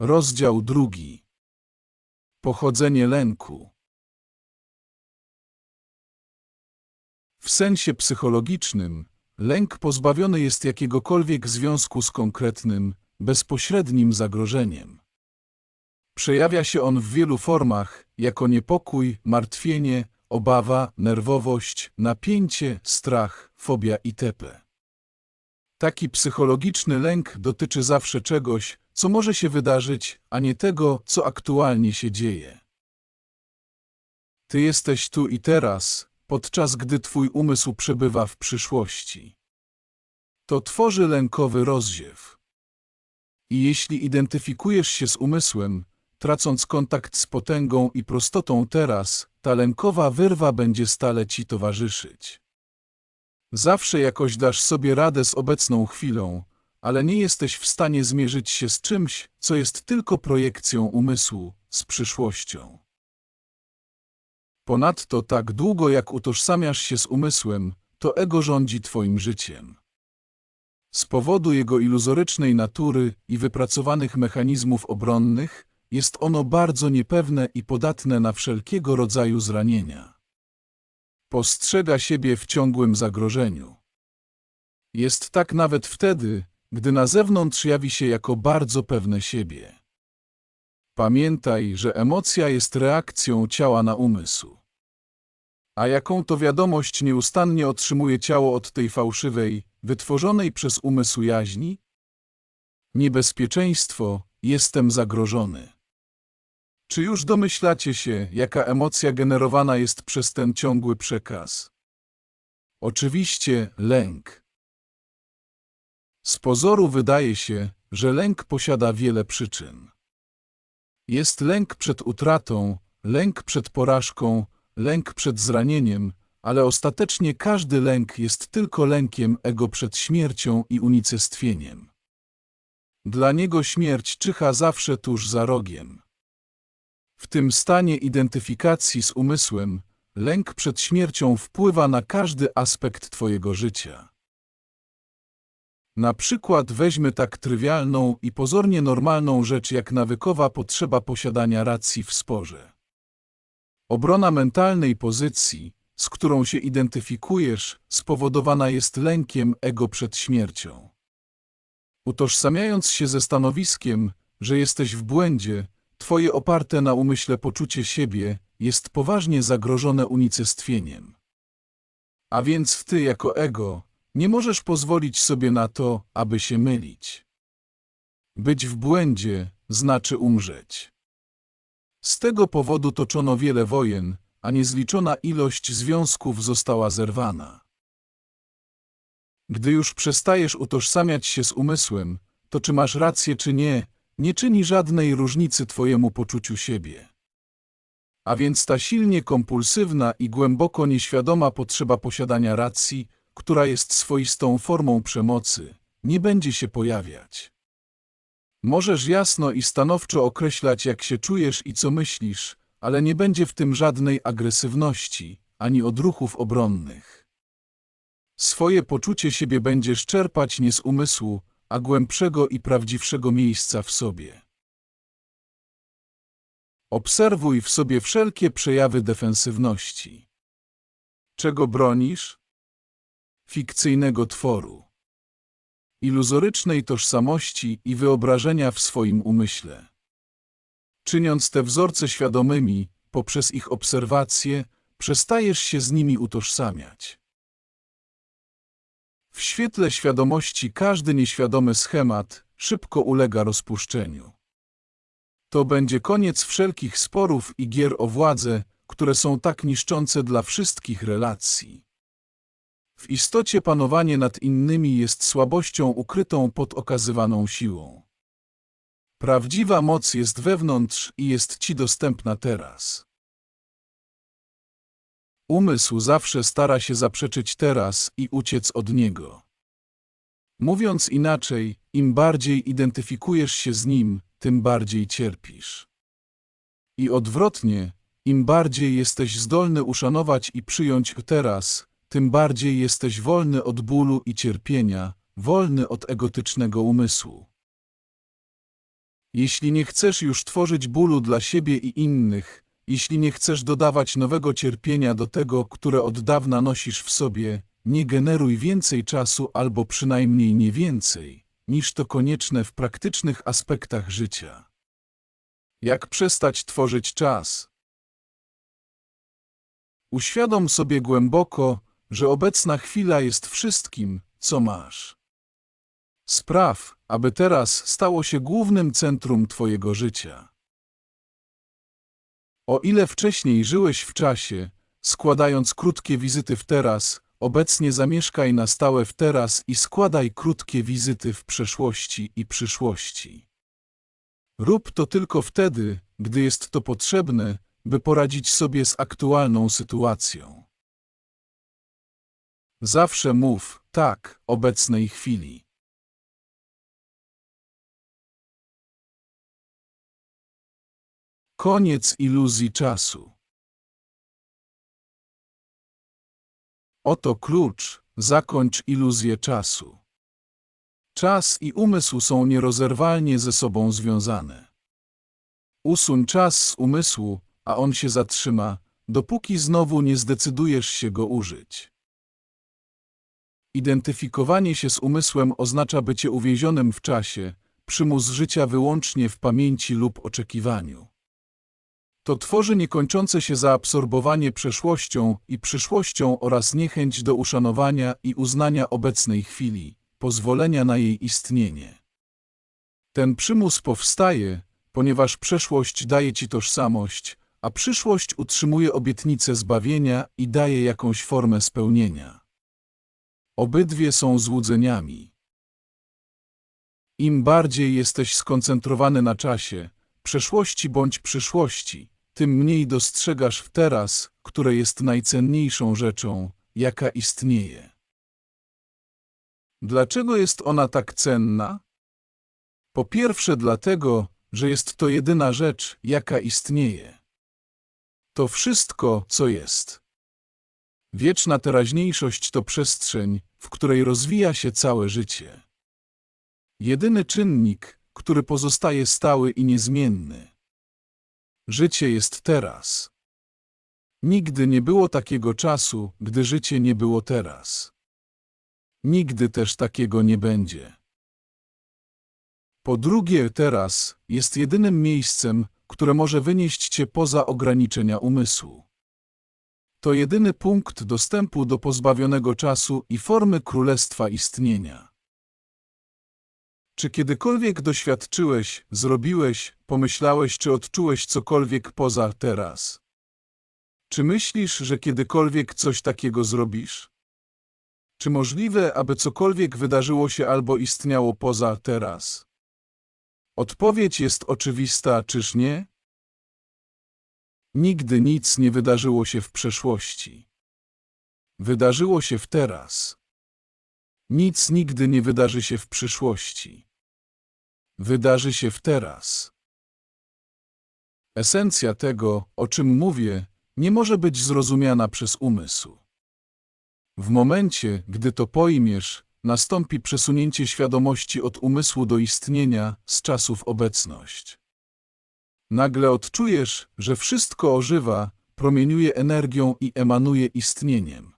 Rozdział drugi. Pochodzenie lęku. W sensie psychologicznym, lęk pozbawiony jest jakiegokolwiek związku z konkretnym, bezpośrednim zagrożeniem. Przejawia się on w wielu formach, jako niepokój, martwienie, obawa, nerwowość, napięcie, strach, fobia itp. Taki psychologiczny lęk dotyczy zawsze czegoś, co może się wydarzyć, a nie tego, co aktualnie się dzieje. Ty jesteś tu i teraz, podczas gdy twój umysł przebywa w przyszłości. To tworzy lękowy rozziew. I jeśli identyfikujesz się z umysłem, tracąc kontakt z potęgą i prostotą teraz, ta lękowa wyrwa będzie stale ci towarzyszyć. Zawsze jakoś dasz sobie radę z obecną chwilą, ale nie jesteś w stanie zmierzyć się z czymś, co jest tylko projekcją umysłu, z przyszłością. Ponadto tak długo jak utożsamiasz się z umysłem, to ego rządzi twoim życiem. Z powodu jego iluzorycznej natury i wypracowanych mechanizmów obronnych, jest ono bardzo niepewne i podatne na wszelkiego rodzaju zranienia. Postrzega siebie w ciągłym zagrożeniu. Jest tak nawet wtedy, gdy na zewnątrz jawi się jako bardzo pewne siebie. Pamiętaj, że emocja jest reakcją ciała na umysł. A jaką to wiadomość nieustannie otrzymuje ciało od tej fałszywej, wytworzonej przez umysł jaźni? Niebezpieczeństwo, jestem zagrożony. Czy już domyślacie się, jaka emocja generowana jest przez ten ciągły przekaz? Oczywiście lęk. Z pozoru wydaje się, że lęk posiada wiele przyczyn. Jest lęk przed utratą, lęk przed porażką, lęk przed zranieniem, ale ostatecznie każdy lęk jest tylko lękiem ego przed śmiercią i unicestwieniem. Dla niego śmierć czyha zawsze tuż za rogiem. W tym stanie identyfikacji z umysłem, lęk przed śmiercią wpływa na każdy aspekt Twojego życia. Na przykład weźmy tak trywialną i pozornie normalną rzecz jak nawykowa potrzeba posiadania racji w sporze. Obrona mentalnej pozycji, z którą się identyfikujesz, spowodowana jest lękiem ego przed śmiercią. Utożsamiając się ze stanowiskiem, że jesteś w błędzie, twoje oparte na umyśle poczucie siebie jest poważnie zagrożone unicestwieniem. A więc ty jako ego nie możesz pozwolić sobie na to, aby się mylić. Być w błędzie znaczy umrzeć. Z tego powodu toczono wiele wojen, a niezliczona ilość związków została zerwana. Gdy już przestajesz utożsamiać się z umysłem, to czy masz rację czy nie, nie czyni żadnej różnicy twojemu poczuciu siebie. A więc ta silnie kompulsywna i głęboko nieświadoma potrzeba posiadania racji, która jest swoistą formą przemocy, nie będzie się pojawiać. Możesz jasno i stanowczo określać, jak się czujesz i co myślisz, ale nie będzie w tym żadnej agresywności, ani odruchów obronnych. Swoje poczucie siebie będziesz czerpać nie z umysłu, a głębszego i prawdziwszego miejsca w sobie. Obserwuj w sobie wszelkie przejawy defensywności. Czego bronisz? Fikcyjnego tworu. Iluzorycznej tożsamości i wyobrażenia w swoim umyśle. Czyniąc te wzorce świadomymi, poprzez ich obserwację, przestajesz się z nimi utożsamiać. W świetle świadomości każdy nieświadomy schemat szybko ulega rozpuszczeniu. To będzie koniec wszelkich sporów i gier o władzę, które są tak niszczące dla wszystkich relacji. W istocie panowanie nad innymi jest słabością ukrytą pod okazywaną siłą. Prawdziwa moc jest wewnątrz i jest ci dostępna teraz. Umysł zawsze stara się zaprzeczyć teraz i uciec od niego. Mówiąc inaczej, im bardziej identyfikujesz się z nim, tym bardziej cierpisz. I odwrotnie, im bardziej jesteś zdolny uszanować i przyjąć teraz, tym bardziej jesteś wolny od bólu i cierpienia, wolny od egotycznego umysłu. Jeśli nie chcesz już tworzyć bólu dla siebie i innych, jeśli nie chcesz dodawać nowego cierpienia do tego, które od dawna nosisz w sobie, nie generuj więcej czasu albo przynajmniej nie więcej, niż to konieczne w praktycznych aspektach życia. Jak przestać tworzyć czas? Uświadom sobie głęboko, że obecna chwila jest wszystkim, co masz. Spraw, aby teraz stało się głównym centrum Twojego życia. O ile wcześniej żyłeś w czasie, składając krótkie wizyty w teraz, obecnie zamieszkaj na stałe w teraz i składaj krótkie wizyty w przeszłości i przyszłości. Rób to tylko wtedy, gdy jest to potrzebne, by poradzić sobie z aktualną sytuacją. Zawsze mów tak obecnej chwili. Koniec iluzji czasu. Oto klucz, zakończ iluzję czasu. Czas i umysł są nierozerwalnie ze sobą związane. Usuń czas z umysłu, a on się zatrzyma, dopóki znowu nie zdecydujesz się go użyć. Identyfikowanie się z umysłem oznacza bycie uwięzionym w czasie, przymus życia wyłącznie w pamięci lub oczekiwaniu. To tworzy niekończące się zaabsorbowanie przeszłością i przyszłością oraz niechęć do uszanowania i uznania obecnej chwili, pozwolenia na jej istnienie. Ten przymus powstaje, ponieważ przeszłość daje ci tożsamość, a przyszłość utrzymuje obietnicę zbawienia i daje jakąś formę spełnienia. Obydwie są złudzeniami. Im bardziej jesteś skoncentrowany na czasie, przeszłości bądź przyszłości, tym mniej dostrzegasz w teraz, które jest najcenniejszą rzeczą, jaka istnieje. Dlaczego jest ona tak cenna? Po pierwsze dlatego, że jest to jedyna rzecz, jaka istnieje. To wszystko, co jest. Wieczna teraźniejszość to przestrzeń, w której rozwija się całe życie. Jedyny czynnik, który pozostaje stały i niezmienny. Życie jest teraz. Nigdy nie było takiego czasu, gdy życie nie było teraz. Nigdy też takiego nie będzie. Po drugie, teraz jest jedynym miejscem, które może wynieść cię poza ograniczenia umysłu. To jedyny punkt dostępu do pozbawionego czasu i formy królestwa istnienia. Czy kiedykolwiek doświadczyłeś, zrobiłeś, pomyślałeś czy odczułeś cokolwiek poza teraz? Czy myślisz, że kiedykolwiek coś takiego zrobisz? Czy możliwe, aby cokolwiek wydarzyło się albo istniało poza teraz? Odpowiedź jest oczywista, czyż nie? Nigdy nic nie wydarzyło się w przeszłości. Wydarzyło się w teraz. Nic nigdy nie wydarzy się w przyszłości. Wydarzy się w teraz. Esencja tego, o czym mówię, nie może być zrozumiana przez umysł. W momencie, gdy to pojmiesz, nastąpi przesunięcie świadomości od umysłu do istnienia z czasów obecność. Nagle odczujesz, że wszystko ożywa, promieniuje energią i emanuje istnieniem.